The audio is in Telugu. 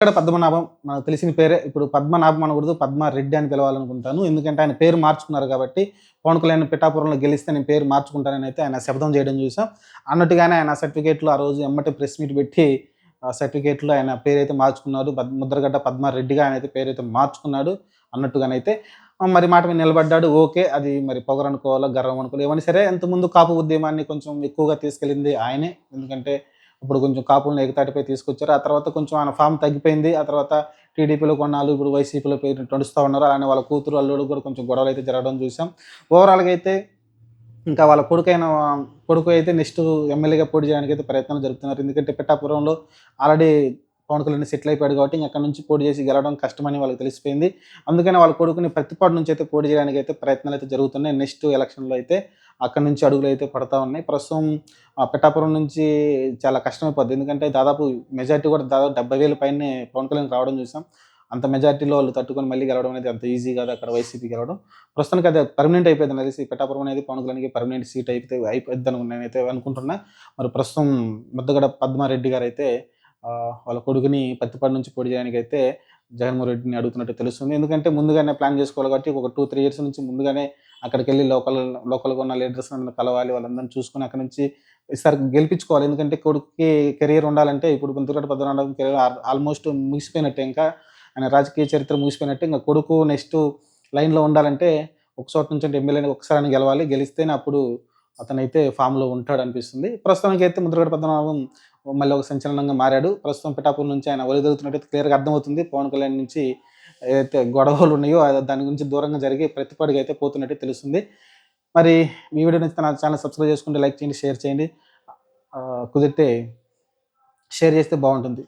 ఇక్కడ పద్మనాభం మనకు తెలిసిన పేరే. ఇప్పుడు పద్మనాభం అనకూడదు పద్మారెడ్డి అని పిలవాలనుకుంటాను. ఎందుకంటే ఆయన పేరు మార్చుకున్నారు కాబట్టి పవన్ కళ్యాణ్ పిఠాపురంలో గెలిస్తే నేను పేరు మార్చుకుంటానని అయితే ఆయన శబ్దం చేయడం చూసాం. అన్నట్టుగానే ఆయన సర్టిఫికేట్లు ఆ రోజు ఎమ్మటి ప్రెస్ మీట్ పెట్టి ఆ సర్టిఫికేట్లో ఆయన పేరు అయితే మార్చుకున్నారు. పద్- ముద్రగడ్డ పద్మారెడ్డిగా ఆయన అయితే పేరు అయితే మార్చుకున్నాడు అన్నట్టుగానైతే మరి మాట మీద నిలబడ్డాడు. ఓకే అది మరి పొగరనుకోవాలో గర్వం అనుకోవాలి ఏమని సరే ఎంతముందు కాపు ఉద్యమాన్ని కొంచెం ఎక్కువగా తీసుకెళ్ళింది ఆయనే. ఎందుకంటే ఇప్పుడు కొంచెం కాపులను ఎగతాటిపై తీసుకొచ్చారు. ఆ తర్వాత కొంచెం ఆయన ఫామ్ తగ్గిపోయింది. ఆ తర్వాత టీడీపీలో కొన్నాళ్ళు ఇప్పుడు వైసీపీలో పేరు నడుస్తూ ఉన్నారు. అలానే వాళ్ళ కూతురు అల్లుడు కూడా కొంచెం గొడవలు అయితే జరగడం చూసాం. ఓవరాల్గా అయితే ఇంకా వాళ్ళ కొడుకైన కొడుకు అయితే నెక్స్ట్ ఎమ్మెల్యేగా పోటీ చేయడానికి అయితే ప్రయత్నాలు జరుపుతున్నారు. ఎందుకంటే పిఠాపురంలో ఆల్రెడీ పవన్ కళ్యాణ్ సెటిల్ అయిపోయాడు కాబట్టి అక్కడ నుంచి పోటీ చేసి గెలవడం కష్టమని వాళ్ళకి తెలిసిపోయింది. అందుకని వాళ్ళ కొడుకుని ప్రతిపాటు నుంచి అయితే పోటీ చేయడానికి అయితే ప్రయత్నాలు అయితే జరుగుతున్నాయి. నెక్స్ట్ ఎలక్షన్లో అయితే అక్కడ నుంచి అడుగులు అయితే పడతా ఉన్నాయి. ప్రస్తుతం ఆ పిఠాపురం నుంచి చాలా కష్టమైపోద్ది. ఎందుకంటే దాదాపు మెజార్టీ కూడా దాదాపు డెబ్బై వేల పైన పవన్ కళ్యాణ్ రావడం చూసాం. అంత మెజార్టీలో వాళ్ళు తట్టుకొని మళ్ళీ గెలవడం అనేది అంత ఈజీ కాదు అక్కడ వైసీపీ గెలవడం. ప్రస్తుతానికి అది పర్మనెంట్ అయిపోయింది అనేసి పిఠాపురం అనేది పవన్ కళ్యాణ్కి పర్మనెంట్ సీట్ అయితే అయిపోద్ది నేనైతే అనుకుంటున్నా. మరి ప్రస్తుతం ముద్దగడ పద్మారెడ్డి గారు అయితే వాళ్ళ కొడుకుని పత్తిపాడు నుంచి పోటీ చేయడానికి అయితే జగన్మోహన్ రెడ్డిని అడుగుతున్నట్టు తెలుస్తుంది. ఎందుకంటే ముందుగానే ప్లాన్ చేసుకోవాలి కాబట్టి ఒక టూ త్రీ ఇయర్స్ నుంచి ముందుగానే అక్కడికి వెళ్ళి లోకల్ లోకల్గా ఉన్న లీడర్స్ కలవాలి వాళ్ళందరినీ చూసుకుని అక్కడ నుంచి ఈసారి గెలిపించుకోవాలి. ఎందుకంటే కొడుకుకి కెరీర్ ఉండాలంటే ఇప్పుడు ముద్దుగడ్డ పద్మనాభం కెరీర్ ఆల్మోస్ట్ ముగిసిపోయినట్టే ఇంకా. ఆయన రాజకీయ చరిత్ర ముగిసిపోయినట్టే ఇంకా కొడుకు నెక్స్ట్ లైన్లో ఉండాలంటే ఒక చోట నుంచి అంటే ఎమ్మెల్యేని ఒకసారి గెలవాలి. గెలిస్తేనే అప్పుడు అతనైతే ఫామ్లో ఉంటాడు అనిపిస్తుంది ప్రస్తుతానికి అయితే ముద్రగడ పద్మనాభం మళ్ళీ ఒక సంచలనంగా మారాడు. ప్రస్తుతం పిఠాపూర్ నుంచి ఆయన ఒలిదొలుతున్నట్టు క్లియర్గా అర్థమవుతుంది. పవన్ కళ్యాణ్ నుంచి ఏదైతే గొడవలు ఉన్నాయో అది దాని గురించి దూరంగా జరిగి ప్రతిపాడిగా అయితే పోతున్నట్టు తెలుస్తుంది. మరి మీ వీడియో నుంచి నా ఛానల్ సబ్స్క్రైబ్ చేసుకుంటే లైక్ చేయండి షేర్ చేయండి. కుదిరితే షేర్ చేస్తే బాగుంటుంది.